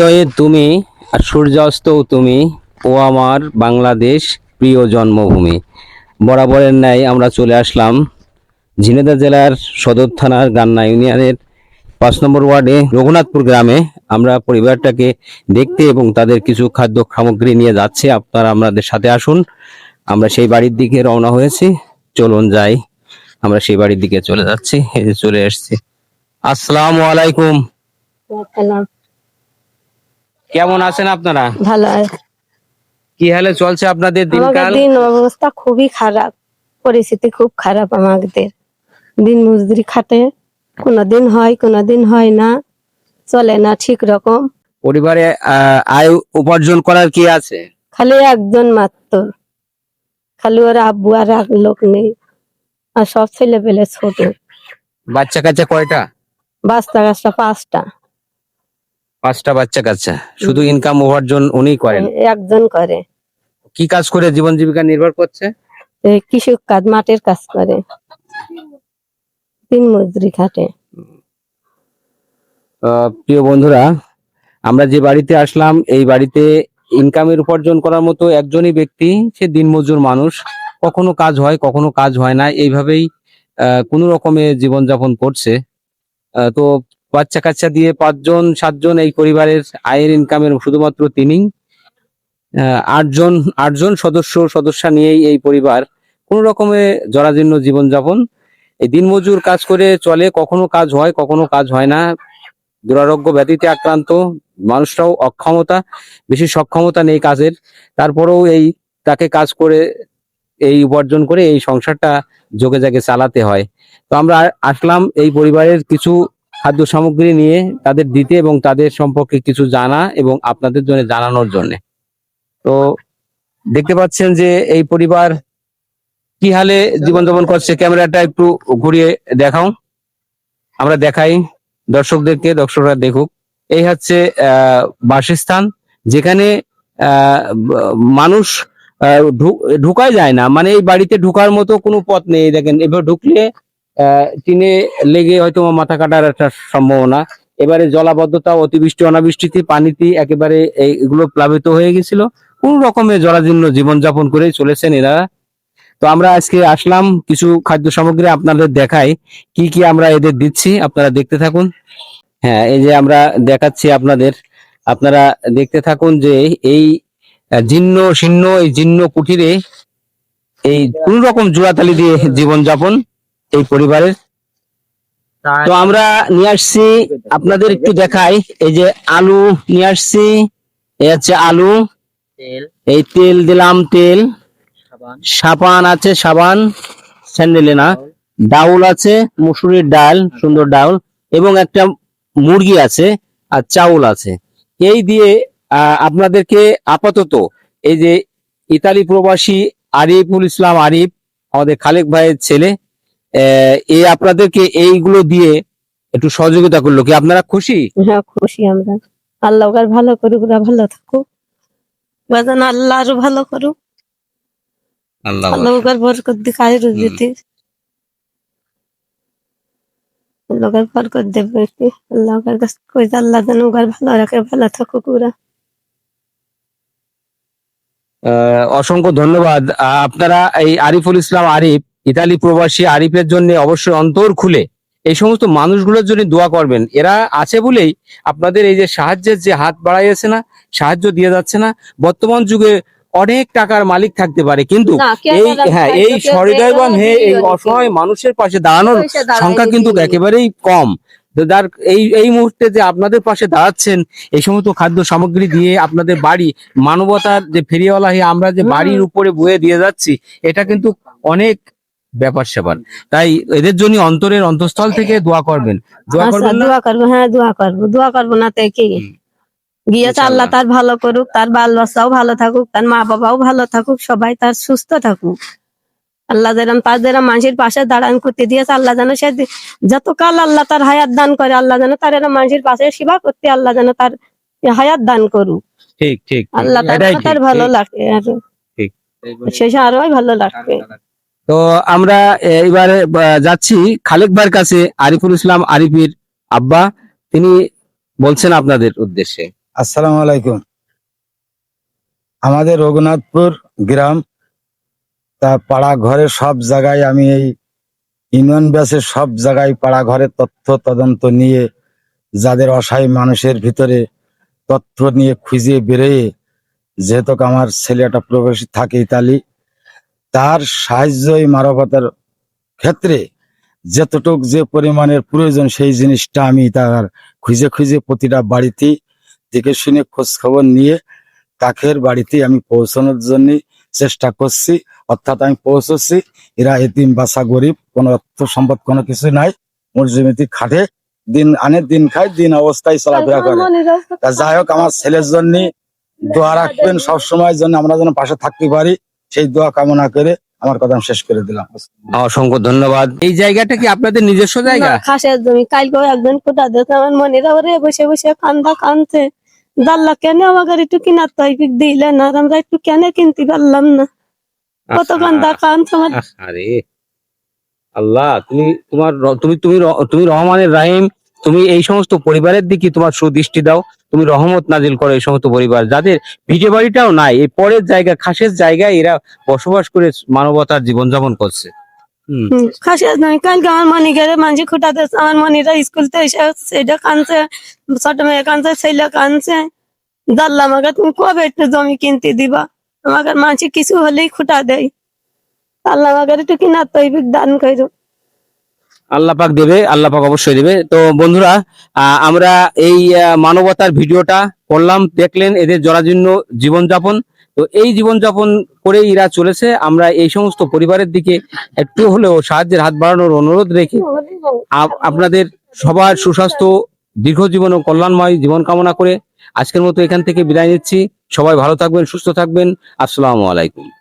উদয়ে তুমি আর সূর্যাস্তও তুমি ও আমার বাংলাদেশ প্রিয় জন্মভূমি। বরাবরের ন্যায় আমরা চলে আসলাম ঝিনেদা জেলার সদর থানার গান্না ইউনিয়নের পাঁচ নম্বর ওয়ার্ডে রঘুনাথপুর গ্রামে। আমরা পরিবারটাকে দেখতে এবং তাদের কিছু খাদ্য সামগ্রী নিয়ে যাচ্ছে। আপনারা আমাদের সাথে আসুন। আমরা সেই বাড়ির দিকে রওনা হয়েছি। চলুন যাই। আমরা সেই বাড়ির দিকে চলে যাচ্ছি। চলে এসেছি। আসসালামু আলাইকুম। কেমন আছেন আপনারা? ভালো। কি হালে চলছে আপনাদের দিনকাল? দিন অবস্থা খুবই খারাপ। পরিস্থিতি খুব খারাপ আমাদের। দিন মজদুরি খাটে। কোনোদিন হয় কোনোদিন হয় না। চলে না ঠিক রকম। পরিবারে আয় উপার্জন করার কি আছে? খালি একজন মাত্র। খালি ওর আব্বু আর এক লোক নেই। আর সব ছেলে পেলে ছোট। বাচ্চা কাচ্চা কয়টা? বাচ্চা কাচ্চা পাঁচটা। পাঁচটা বাচ্চা কাচ্চা। শুধু ইনকাম উপার্জন উনি করেন? একজন করে। কি কাজ করে জীবন জীবিকা নির্ভর করছে? কৃষক কাজ মাঠের কাজ করে। দিন মজদুরি খাটে প্রিয় বন্ধুরা আমরা যে বাড়িতে আসলাম এই বাড়িতে ইনকামের উপার্জন করার মতো একজনই ব্যক্তি সে দিনমজুর মানুষ। কখনো কাজ হয় কখনো কাজ হয় না। এইভাবেই আহ, কোনো রকমে জীবনযাপন করছে। তো বাচ্চা কাচ্চা দিয়ে পাঁচজন, সাতজন এই পরিবারের আয়ের ইনকামের শুধুমাত্র তিনি। আটজন আটজন সদস্য, সদস্যা নিয়েই এই পরিবার কোনো রকমে জরাজীর্ণ জীবনযাপন। এই দিনমজুর কাজ করে চলে, কখনো কাজ হয়, কখনো কাজ হয় না। দুরারোগ্য ব্যাধিতে আক্রান্ত মানুষরাও অক্ষমতা, বেশি সক্ষমতা নেই কাজের। তারপরেও এই, তাকে কাজ করে, এই উপার্জন করে এই সংসারটা যোগে জাগে চালাতে হয়। তো আমরা আসলাম এই পরিবারের কিছু খাদ্য সামগ্রী নিয়ে তাদের দিতে এবং তাদের সম্পর্কে কিছু জানা এবং আপনাদের জন্য জানানোর জন্য। তো দেখতে পাচ্ছেন যে এই পরিবার কি হালে জীবনযাপন করছে। ক্যামেরাটা একটু ঘুরিয়ে দেখাও। আমরা দেখাই দর্শকদেরকে, দর্শকরা দেখুক। এই হচ্ছে বাসস্থান, যেখানে মানুষ ঢুকাই যায় না। মানে এই বাড়িতে ঢুকার মতো কোনো পথ নেই। দেখেন, এবার ঢুকলে টিনে লেগে হয়তো মাথা কাটার একটা সম্ভাবনা। এবারে জলাবদ্ধতা, অতিবৃষ্টি, অনাবৃষ্টিতে পানিতে একেবারে এই- এগুলো প্লাবিত হয়ে গেছিল। কোন রকমের জরাজীর্ণ জীবনযাপন করে চলেছেন এরা। তো আমরা আজকে আসলাম, কিছু খাদ্য সামগ্রী আপনাদের দেখাই। কি কি আমরা এদের দিচ্ছি, আপনারা দেখতে থাকুন। হ্যাঁ এই যে আমরা দেখাচ্ছি আপনাদের। আপনারা দেখতে থাকুন যে এই জীর্ণ, শীর্ণ, এই জীর্ণ কুঠিরে এই কোন রকম জোড়াতালি দিয়ে জীবনযাপন এই পরিবারের। তো আমরা নিয়ে আসছি আপনাদের একটু দেখাই। এই যে আলু নিয়ে আসছি এই হচ্ছে আলু। এই তেল দিলাম তেল। সাবান। আছে সাবান। স্যান্ডেলে না। ডাউল আছে মুসুরির ডাল সুন্দর ডাউল। এবং একটা মুরগি আছে আর চাউল আছে। এই দিয়ে আহ, আপনাদেরকে আপাতত এই যে ইতালি প্রবাসী আরিফুল ইসলাম আরিফ আমাদের খালেক ভাইয়ের ছেলে আহ, এ আপনাদেরকে এইগুলো দিয়ে একটু সহযোগিতা করল কি? আপনারা খুশি? হ্যাঁ খুশি আমরা। আল্লাহ ভালো করুক ওরা ভালো থাকুক। বাজান আল্লাহ আরও ভালো করুক। আল্লাহ আল্লাহ ওকে বরকত দিক আয়ুর দিতে আল্লাহ বরকত দেবে কি আল্লাহ ওকে কাছে কই আল্লাহ যেন ভালো রাখে ভালো থাকুক ওরা। আহ, অসংখ্য ধন্যবাদ। আপনারা এই আরিফুল ইসলাম আরিফ ইতালি প্রবাসী আরিফের জন্য অবশ্যই অন্তর খুলে এই সমস্ত মানুষগুলোর জন্য দোয়া করবেন। এরা আছে বলেই আপনাদের এই যে সাহায্যের যে হাত বাড়াইছে না সাহায্য দিয়ে যাচ্ছে না বর্তমান যুগে অনেক টাকার মালিক থাকতে পারে। কিন্তু এই হ্যাঁ এই সহৃদয়বান হয়ে এই অসহায় মানুষের পাশে দাঁড়ানোর সংখ্যা কিন্তু একেবারেই কম। যার এই এই মুহূর্তে যে আপনাদের পাশে দাঁড়াচ্ছেন এই সমস্ত খাদ্য সামগ্রী দিয়ে আপনাদের বাড়ি মানবতার যে ফেরিওয়ালা হয়ে আমরা যে বাড়ির উপরে বয়ে দিয়ে যাচ্ছি এটা কিন্তু অনেক ব্যাপার স্যাপার তাই এদের জন্য অন্তরের অন্তঃস্থল থেকে দোয়া করবেন। দোয়া আচ্ছা করবেন দোয়া করব হ্যাঁ দোয়া করব। দোয়া করব না তো কি। গিয়েছে আল্লাহ তার ভালো করুক তার বাল বাচ্চাও ভালো থাকুক তার মা বাবাও ভালো থাকুক সবাই তার সুস্থ থাকুক। আল্লাহ যেরকম তার যেরকম মানুষের পাশে দাঁড়ান করতে দিয়েছে আল্লাহ যেন সে দি- যতকাল আল্লাহ তার হায়াত দান করে আল্লাহ যেন তার এরম মানুষের পাশে সেবা করতে আল্লাহ যেন তার হায়াত দান করুক। ঠিক ঠিক। আল্লাহ তার ভালো। লাগে আর। শেষে আরোই ভালো লাগবে। তো আমরা এবারে যাচ্ছি খালেক ভাইয়ের কাছে, আরিফুল ইসলাম আরিফির আব্বা। তিনি বলছেন আপনাদের উদ্দেশ্যে। আসসালামু আলাইকুম। আমাদের রঘুনাথপুর গ্রাম, তা পাড়া ঘরে সব জায়গায় আমি এই ইউনিয়ন ব্যাসের সব জায়গায় পাড়া ঘরের তথ্য তদন্ত নিয়ে, যাদের অসহায় মানুষের ভিতরে তথ্য নিয়ে খুঁজে বেরোয়, যেহেতু আমার ছেলেটা প্রবাসী থাকে ইতালি তার সাহায্যই মানবতার ক্ষেত্রে যতটুক যে পরিমাণের প্রয়োজন সেই জিনিসটা আমি তার খুঁজে খুঁজে প্রতিটা বাড়িতে দেখে শুনে খোঁজ খবর নিয়ে তাকের বাড়িতে আমি পৌঁছানোর জন্য চেষ্টা করছি। অর্থাৎ আমি পৌঁছচ্ছি। এরা এতিম বাসা গরিব কোনো অর্থ সম্পদ কোনো কিছু নাই। মরজমিতি খাটে দিন আনে দিন খায় দিন অবস্থায় চলাফেরা করে। তা যাই হোক আমার ছেলের জন্য দোয়া রাখবেন সবসময় জন্য আমরা যেন পাশে থাকতে পারি। সেই দোয়া কামনা করে আমার কথা আমি শেষ করে দিলাম। অসংখ্য ধন্যবাদ। এই জায়গাটা কি আপনাদের নিজস্ব জায়গা? খাসের জমি কালকে একজন কোটা দিতে আমার মনে রে বসে বসে কান্দা কানছে জানলা কেন আমাকে একটু কিনার তৈফিক দিলে না? আমরা একটু কেন কিনতে পারলাম না? কত কান্দা কানছে আমার। আরে আল্লাহ তুমি তোমার তুমি তুমি তুমি রহমানের রাহিম। তুমি এই সমস্ত পরিবারের দিকে তোমার সুদৃষ্টি দাও, তুমি রহমত নাজিল করো এই সমস্ত পরিবার। যাদের ভিটে বাড়িটাও নাই, এই পরের জায়গা, খাসের জায়গায় এরা বসবাস করে মানবতার জীবনযাপন করছে। কালকে আমার আমার মনিরা স্কুল থেকে এসে তুমি কবে একটু জমি কিনতে দিবা? কিছু হলেই খুঁটা দেয়। একটু দান করো আল্লাহ পাক দেবে, আল্লাহ পাক অবশ্যই দেবে। তো বন্ধুরা আমরা এই মানবতার ভিডিওটা করলাম, দেখলেন এদের জরাজীর্ণ জীবনযাপন। তো এই জীবনযাপন করে এরা চলেছে। আমরা এই সমস্ত পরিবারের দিকে একটু হলেও সাহায্যের হাত বাড়ানোর অনুরোধ রেখে আপ- আপনাদের সবার সুস্বাস্থ্য দীর্ঘ জীবন ও কল্যাণময় জীবন কামনা করে আজকের মতো এখান থেকে বিদায় নিচ্ছি। সবাই ভালো থাকবেন, সুস্থ থাকবেন। আসসালামু আলাইকুম।